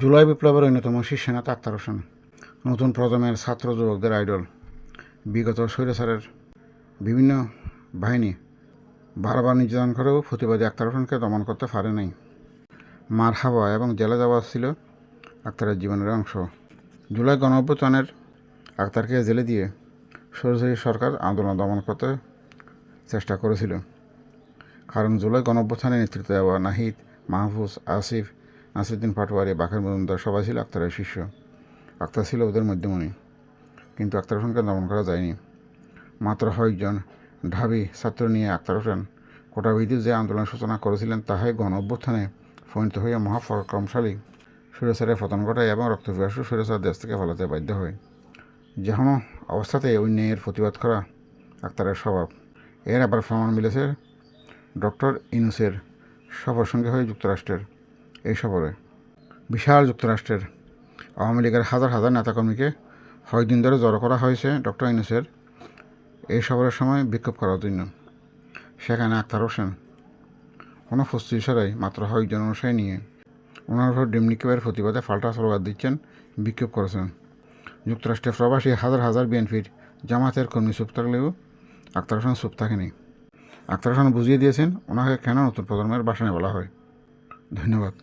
জুলাই বিপ্লবের অন্যতম শীর্ষ নেতা আক্তার হোসেন, নতুন প্রজন্মের ছাত্র যুবকদের আইডল, বিগত স্বৈরাচারের বিভিন্ন বাহিনী বারবার নির্যাতন করেও প্রতিবাদী আক্তার হোসেনকে দমন করতে পারে নাই। মার হাওয়া এবং জেলে যাওয়া ছিল আক্তারের জীবনের অংশ। জুলাই গণ আক্তারকে জেলে দিয়ে সরাসরি সরকার আন্দোলন দমন করতে চেষ্টা করেছিল। কারণ জুলাই গণ নেতৃত্ব দেওয়া নাহিদ, মাহফুজ, আসিফ নাসিরুদ্দিন পাটোয়ারি, বাকের মজুমদার, সবাই ছিল আক্তারের শিষ্য। আক্তার ছিল ওদের মধ্যমণি। কিন্তু আক্তার হোসেনকে দমন করা যায়নি। মাত্র কয়েকজন ঢাবি ছাত্র নিয়ে আক্তার হোসেন কোটাবিধি যে আন্দোলনের সূচনা করেছিলেন, তাহাই গণ অভ্যুত্থানে পরিণত হইয়া মহাপরাক্রমশালী সুরেশ্বরের পতন ঘটায় এবং রক্তপিয়াসু সুরেশ্বর দেশ থেকে ফলাতে বাধ্য হয়। যে কোনো অবস্থাতে অন্যায়ের প্রতিবাদ করা আক্তারের স্বভাব। এর আবার প্রমাণ মিলেছে ডক্টর ইনুসের সফর সঙ্গে হয়ে যুক্তরাষ্ট্রের এই সফরে বিশাল যুক্তরাষ্ট্রের আওয়ামী লীগের হাজার হাজার নেতাকর্মীকে কয়েকদিন ধরে জড়ো করা হয়েছে ডক্টর ইনুসের এই সফরের সময় বিক্ষোভ করার জন্য। সেখানে আক্তার হোসেন কোনো প্রস্তুতি ছাড়াই মাত্র কয়েকজন অনুসারী নিয়ে ওনার উপর ডিম নিক্ষেপের প্রতিবাদে ফাল্টা সরকার দিচ্ছেন, বিক্ষোভ করেছেন। যুক্তরাষ্ট্রের প্রবাসী হাজার হাজার বিএনপির জামাতের কর্মী চুপ থাকলেও আক্তার হোসেন চুপ থাকেনি। আক্তার হোসেন বুঝিয়ে দিয়েছেন, ওনাকে কেন নতুন প্রজন্মের বাসনে বলা হয়। ধন্যবাদ।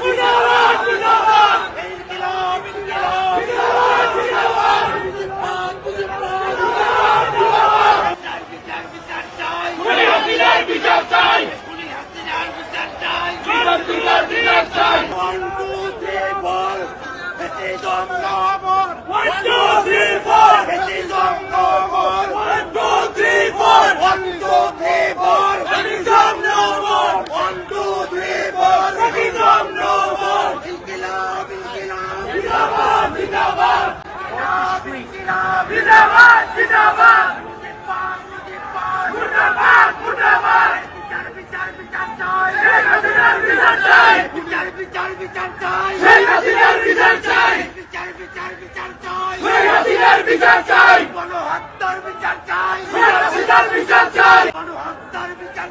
মুজিবাদ মুজিবাদ মুজিবাদ ইনকিলাব ইনকিলাব মুজিবাদ মুজিবাদ মুজিবাদ বিচার বিচার বিচার চাই খুনি হাসিনার বিচার চাই খুনি হাসিনার বিচার চাই বিচার বিচার বিচার চাই one two three four fascism no more one two three four fascism no more one two three four one two three four fascism no more one two three four fascism no more ইনকিলাব ইনকিলাব জিন্দাবাদ জিন্দাবাদ ইনকিলাব জিন্দাবাদ জিন্দাবাদ মুজিবাদ মুজিবাদ মুর্দাবাদ মুর্দাবাদ বিচার চাই হাসিনার বিচার চাই বিচার বিচার চাই গণহত্যার বিচার চাই বিচার গণহত্যার বিচার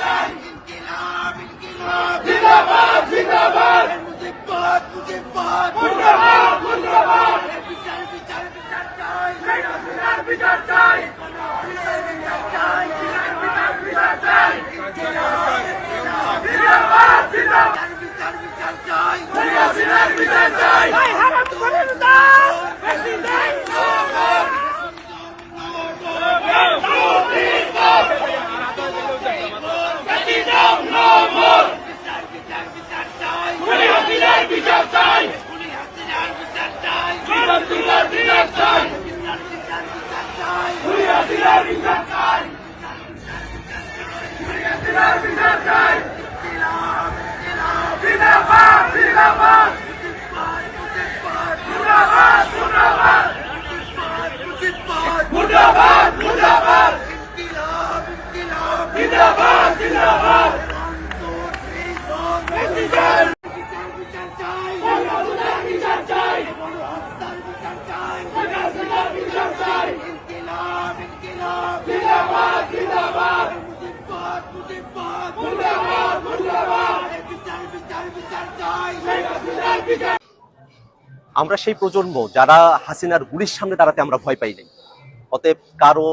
চাই ইনকিলাব ইনকিলাব জিন্দাবাদ জিন্দাবাদ মুজিবাদ মুজিবাদ মুর্দাবাদ মুর্দাবাদ বিচার বিচার বিচার চাই শেখ হাসিনার বিচার চাই গণহত্যার বিচার চাই বিচার বিচার বিচার চাই ইনকিলাব ইনকিলাব জিন্দাবাদ জিন্দাবাদ বিচার বিচার চাই শেখ হাসিনার বিচার চাই ভাই হারাম করেন না প্রেসিডেন্ট বিচার চাই খুনি হাসিনার বিচার চাই বিচার বিচার বিচার চাই বিচার বিচার বিচার চাই খুনি হাসিনার বিচার চাই খুনি হাসিনার বিচার চাই জিন্দাবাদ জিন্দাবাদ মুর্দাবাদ মুর্দাবাদ মুর্দাবাদ মুর্দাবাদ ইনকিলাব ইনকিলাব জিন্দাবাদ জিন্দাবাদ বিচার বিচার চাই বিচার চাই হত্যার বিচার চাই বিচার চাই ইনকিলাব ইনকিলাব জিন্দাবাদ জিন্দাবাদ মুজিবাদ মুজিবাদ মুর্দাবাদ মুর্দাবাদ বিচার বিচার বিচার চাই বিচার আমরা সেই প্রজন্ম যারা হাসিনার গুলির সামনে দাঁড়াতে আমরা ভয় পাই নাই। অতএব কারও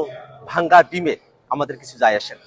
ভাঙ্গা ডিমে আমাদের কিছু যায় আসে না।